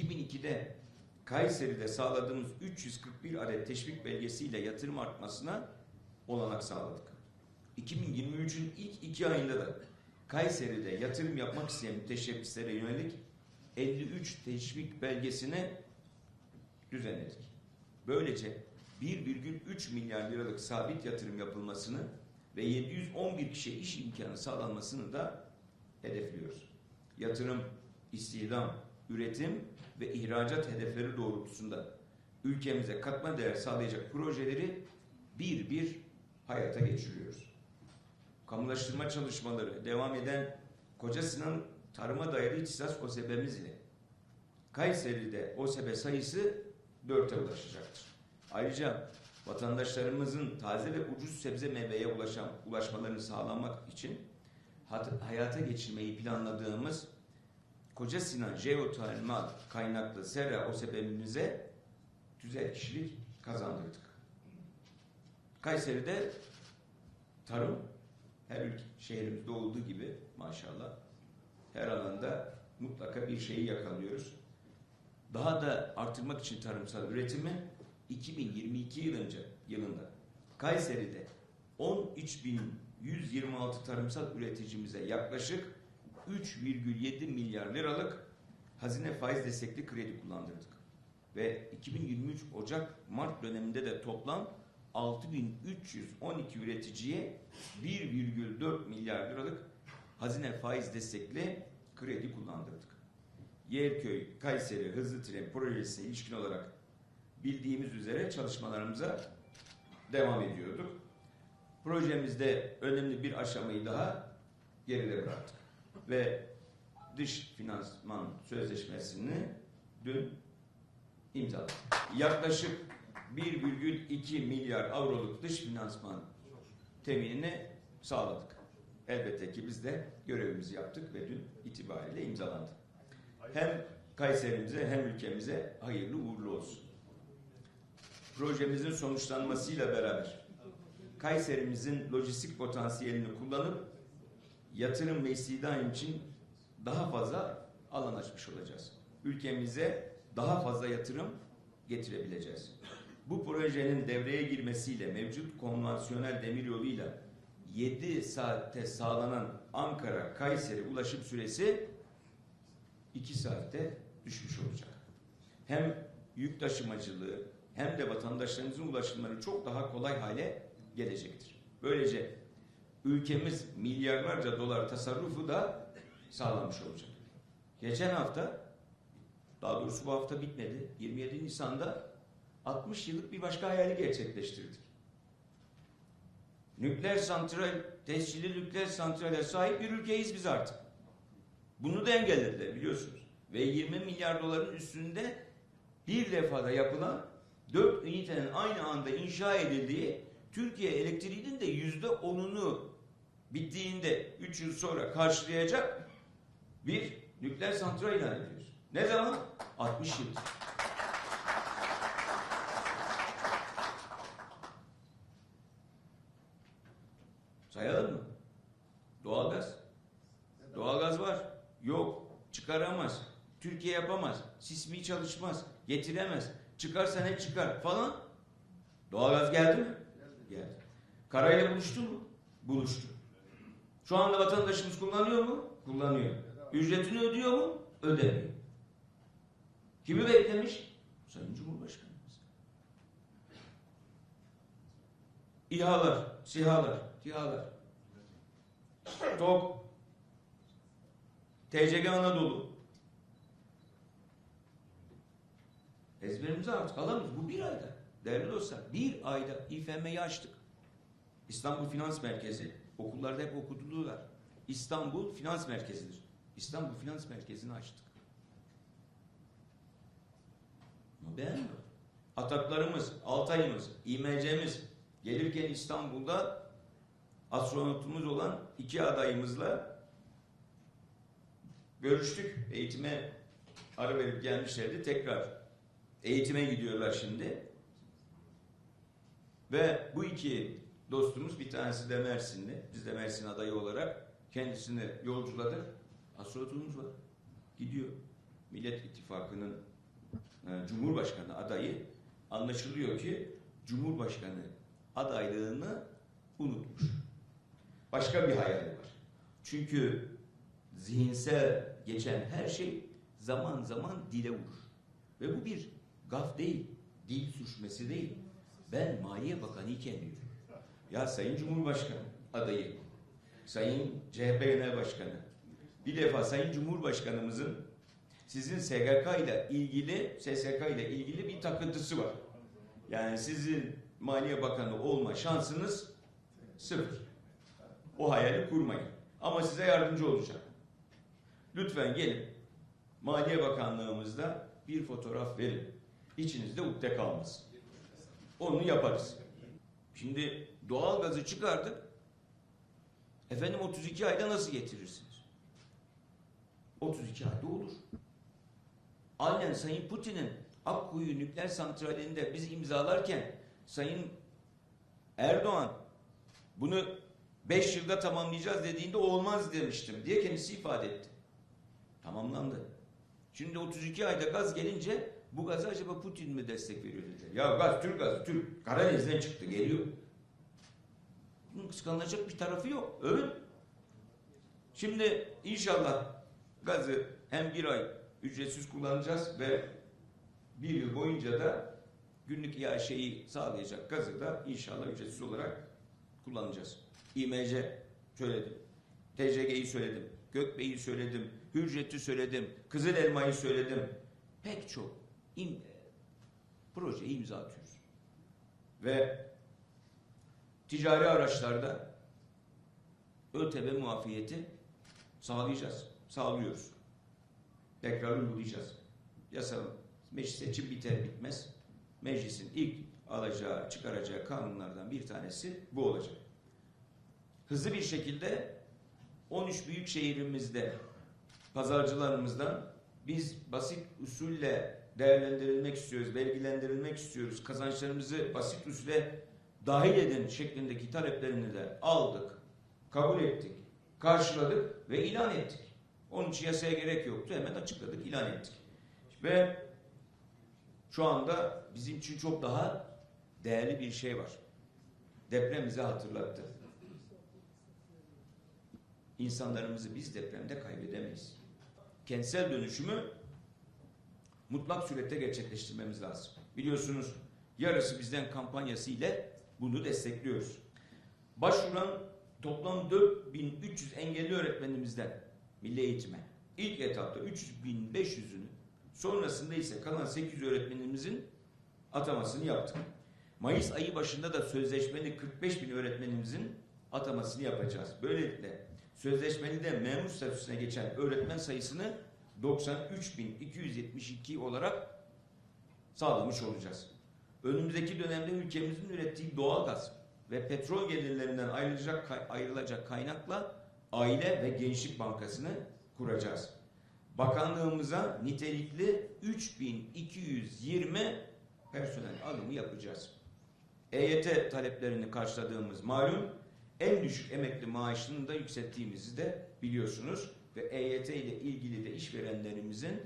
2002'de Kayseri'de sağladığımız 341 adet teşvik belgesiyle yatırım artmasına olanak sağladık. 2023'ün ilk iki ayında da Kayseri'de yatırım yapmak isteyen müteşebbislere yönelik 53 teşvik belgesini düzenledik. Böylece 1,3 milyar liralık sabit yatırım yapılmasını ve 711 kişiye iş imkanı sağlanmasını da hedefliyoruz. Yatırım, istihdam, üretim ve ihracat hedefleri doğrultusunda ülkemize katma değer sağlayacak projeleri bir bir hayata geçiriyoruz. Kamulaştırma çalışmaları devam eden Koca Tarıma Dayalı İhtisas OSEB'miz ile Kayseri'de OSEB sayısı 4'e ulaşacaktır. Ayrıca vatandaşlarımızın taze ve ucuz sebze meyveye ulaşan, ulaşmalarını sağlamak için hayata geçirmeyi planladığımız Koca Sinan Jeotermal kaynaklı Serra OSB'mize tüzel kişilik kazandırdık. Kayseri'de tarım her ülke, şehrimizde olduğu gibi maşallah her alanda mutlaka bir şeyi yakalıyoruz. Daha da artırmak için tarımsal üretimi 2022 yıl önce yılında Kayseri'de 13.126 tarımsal üreticimize yaklaşık 3,7 milyar liralık hazine faiz destekli kredi kullandırdık. Ve 2023 Ocak-Mart döneminde de toplam 6312 üreticiye 1,4 milyar liralık hazine faiz destekli kredi kullandırdık. Yerköy, Kayseri hızlı tren projesine ilişkin olarak bildiğimiz üzere çalışmalarımıza devam ediyorduk. Projemizde önemli bir aşamayı daha geride bıraktık. Ve dış finansman sözleşmesini dün imzaladık. Yaklaşık 1,2 milyar avroluk dış finansman teminini sağladık. Elbette ki biz de görevimizi yaptık ve dün itibariyle imzalandı. Hem Kayserimize hem ülkemize hayırlı uğurlu olsun. Projemizin sonuçlanmasıyla beraber Kayserimizin lojistik potansiyelini kullanıp yatırım ve istihdam için daha fazla alan açmış olacağız. Ülkemize daha fazla yatırım getirebileceğiz. Bu projenin devreye girmesiyle mevcut konvansiyonel demiryoluyla 7 saatte sağlanan Ankara-Kayseri ulaşım süresi 2 saatte düşmüş olacak. Hem yük taşımacılığı hem de vatandaşlarımızın ulaşımları çok daha kolay hale gelecektir. Böylece ülkemiz milyarlarca dolar tasarrufu da sağlamış olacak. Geçen hafta daha doğrusu bu hafta bitmedi. 27 Nisan'da 60 yıllık bir başka hayali gerçekleştirdik. Nükleer santral, tescilli nükleer santrale sahip bir ülkeyiz biz artık. Bunu da engellediler biliyorsunuz. Ve 20 milyar doların üstünde bir defada yapılan 4 ünitenin aynı anda inşa edildiği Türkiye elektriğinin de yüzde onunu bittiğinde 3 yıl sonra karşılayacak bir nükleer santral ilan ediyoruz. Ne zaman? 60 yıl. Sayalım mı? Doğalgaz. Doğalgaz var. Yok. Çıkaramaz. Türkiye yapamaz. Sismi çalışmaz. Getiremez. Çıkarsa ne çıkar falan. Doğalgaz geldi mi? Geldi. Karayla buluştu mu? Buluştu. Şu anda vatandaşımız kullanıyor mu? Kullanıyor. Ücretini ödüyor mu? Ödemiyor. Kimi beklemiş? Sayın Cumhurbaşkanımız. İHA'lar, SİHA'lar, TİHA'lar. TOK, TCG Anadolu. Ezberimizi artık alamıyoruz. Bu bir ayda. Değerli dostlar, bir ayda İFM'yi açtık. İstanbul Finans Merkezi. Okullarda hep okutuluyorlar. İstanbul Finans Merkezi'dir. İstanbul Finans Merkezi'ni açtık. Ama beğenmiyor. Ataklarımız, Altay'ımız, İMC'miz gelirken İstanbul'da astronotumuz olan iki adayımızla görüştük. Eğitime ara verip gelmişlerdi. Tekrar eğitime gidiyorlar şimdi. Ve bu iki dostumuz bir tanesi de Mersinli. Biz de Mersin adayı olarak kendisini yolculadık. Astronotumuz var. Gidiyor. Millet İttifakı'nın e, Cumhurbaşkanı adayı anlaşılıyor ki Cumhurbaşkanı adaylığını unutmuş. Başka bir hayali var. Çünkü zihinsel geçen her şey zaman zaman dile vurur. Ve bu bir gaf değil, dil sürçmesi değil. Ben Maliye Bakanı iken diyor. Ya Sayın Cumhurbaşkanı adayı, Sayın CHP Genel Başkanı, bir defa Sayın Cumhurbaşkanımızın sizin SGK ile ilgili, SSK ile ilgili bir takıntısı var. Yani sizin Maliye Bakanı olma şansınız sıfır. O hayali kurmayın. Ama size yardımcı olacak. Lütfen gelin Maliye Bakanlığımızda bir fotoğraf verin. İçinizde ukde kalmasın. Onu yaparız. Şimdi doğal gazı çıkardık. Efendim 32 ayda nasıl getirirsiniz? 32 ayda olur. Aynen Sayın Putin'in Akkuyu nükleer santralinde biz imzalarken Sayın Erdoğan bunu 5 yılda tamamlayacağız dediğinde olmaz demiştim diye kendisi ifade etti. Tamamlandı. Şimdi 32 ayda gaz gelince bu gaza acaba Putin mi destek veriyor dediler. Ya gaz Türk gazı Türk. Karadeniz'den çıktı geliyor. Bunun kıskanılacak bir tarafı yok. Evet. Şimdi inşallah gazı hem bir ay ücretsiz kullanacağız ve bir yıl boyunca da günlük iaşeyi sağlayacak gazı da inşallah ücretsiz olarak kullanacağız. İMC söyledim. TCG'yi söyledim. Gökbey'i söyledim. Hürjet'i söyledim. Kızıl Elma'yı söyledim. Pek çok im projeyi imza atıyoruz. Ve ticari araçlarda ÖTV muafiyeti sağlayacağız. Sağlıyoruz. Tekrar uygulayacağız. Yasa meclis seçim biter bitmez. Meclisin ilk alacağı, çıkaracağı kanunlardan bir tanesi bu olacak. Hızlı bir şekilde 13 büyük şehrimizde pazarcılarımızdan biz basit usulle değerlendirilmek istiyoruz, belgelendirilmek istiyoruz, kazançlarımızı basit usule dahil edin şeklindeki taleplerini de aldık, kabul ettik, karşıladık ve ilan ettik. Onun için yasaya gerek yoktu. Hemen açıkladık, ilan ettik. Ve şu anda bizim için çok daha değerli bir şey var. Deprem bize hatırlattı. İnsanlarımızı biz depremde kaybedemeyiz. Kentsel dönüşümü mutlak surette gerçekleştirmemiz lazım. Biliyorsunuz yarısı bizden kampanyası ile bunu destekliyoruz. Başvuran toplam 4300 engelli öğretmenimizden milli eğitime ilk etapta 3500'ünü sonrasında ise kalan 800 öğretmenimizin atamasını yaptık. Mayıs ayı başında da sözleşmeli 45 bin öğretmenimizin atamasını yapacağız. Böylelikle sözleşmeli de memur statüsüne geçen öğretmen sayısını 93.272 olarak sağlamış olacağız. Önümüzdeki dönemde ülkemizin ürettiği doğal gaz ve petrol gelirlerinden ayrılacak, ayrılacak kaynakla Aile ve Gençlik Bankası'nı kuracağız. Bakanlığımıza nitelikli 3220 personel alımı yapacağız. EYT taleplerini karşıladığımız malum en düşük emekli maaşını da yükselttiğimizi de biliyorsunuz ve EYT ile ilgili de işverenlerimizin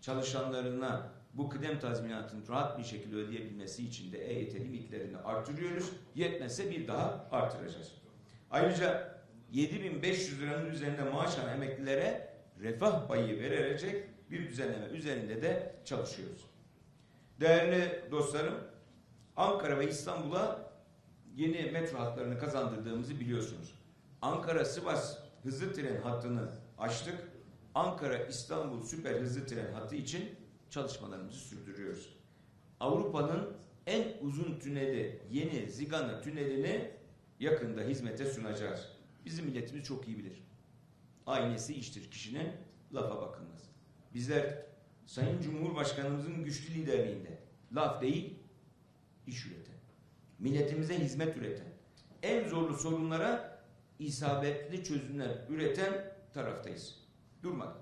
çalışanlarına bu kıdem tazminatını rahat bir şekilde ödeyebilmesi için de EYT limitlerini artırıyoruz. Yetmezse bir daha artıracağız. Ayrıca 7500 liranın üzerinde maaş alan emeklilere refah payı verilecek bir düzenleme üzerinde de çalışıyoruz. Değerli dostlarım, Ankara ve İstanbul'a yeni metro hatlarını kazandırdığımızı biliyorsunuz. Ankara-Sivas hızlı tren hattını açtık. Ankara-İstanbul süper hızlı tren hattı için çalışmalarımızı sürdürüyoruz. Avrupa'nın en uzun tüneli, yeni Zigana tünelini yakında hizmete sunacağız. Bizim milletimiz çok iyi bilir. Aynesi iştir kişinin lafa bakılmaz. Bizler Sayın Cumhurbaşkanımızın güçlü liderliğinde laf değil, iş üreten, milletimize hizmet üreten, en zorlu sorunlara isabetli çözümler üreten taraftayız. Durmadan,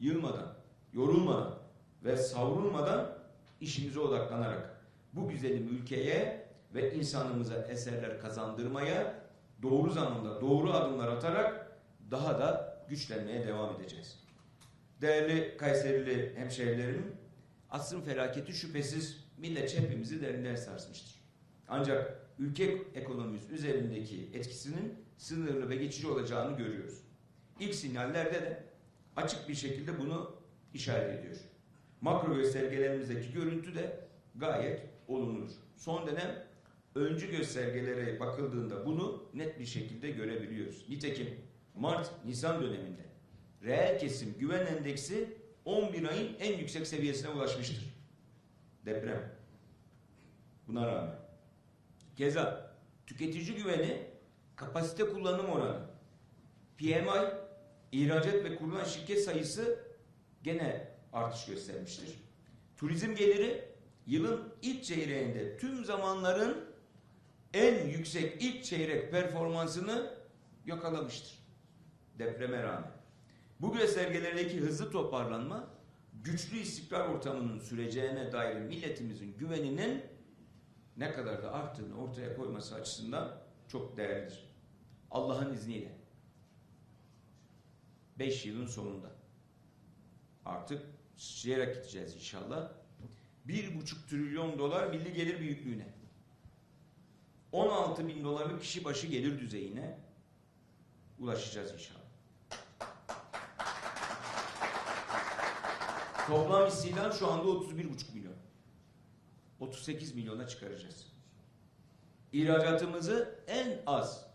yılmadan, yorulmadan ve savrulmadan işimize odaklanarak bu güzelim ülkeye ve insanımıza eserler kazandırmaya doğru zamanda doğru adımlar atarak daha da güçlenmeye devam edeceğiz. Değerli Kayserili hemşehrilerim, asrın felaketi şüphesiz millet hepimizi derinden sarsmıştır. Ancak ülke ekonomimiz üzerindeki etkisinin sınırlı ve geçici olacağını görüyoruz. İlk sinyallerde de açık bir şekilde bunu işaret ediyor. Makro göstergelerimizdeki görüntü de gayet olumludur. Son dönem öncü göstergelere bakıldığında bunu net bir şekilde görebiliyoruz. Nitekim Mart-Nisan döneminde reel kesim güven endeksi 11 ayın en yüksek seviyesine ulaşmıştır. Deprem. Buna rağmen. Keza tüketici güveni kapasite kullanım oranı PMI ihracat ve kurulan şirket sayısı gene artış göstermiştir. Turizm geliri yılın ilk çeyreğinde tüm zamanların en yüksek ilk çeyrek performansını yakalamıştır. Depreme rağmen. Bu göstergelerdeki hızlı toparlanma güçlü istikrar ortamının süreceğine dair milletimizin güveninin ne kadar da arttığını ortaya koyması açısından çok değerlidir. Allah'ın izniyle 5 yılın sonunda artık sıçrayarak gideceğiz inşallah. 1,5 trilyon dolar milli gelir büyüklüğüne 16 bin dolarlık kişi başı gelir düzeyine ulaşacağız inşallah. Toplam istihdam şu anda 31,5 milyon. 38 milyona çıkaracağız. İhracatımızı en az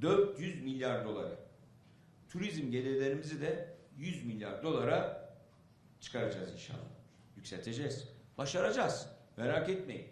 400 milyar dolara, turizm gelirlerimizi de 100 milyar dolara çıkaracağız inşallah. Yükselteceğiz. Başaracağız. Merak etmeyin.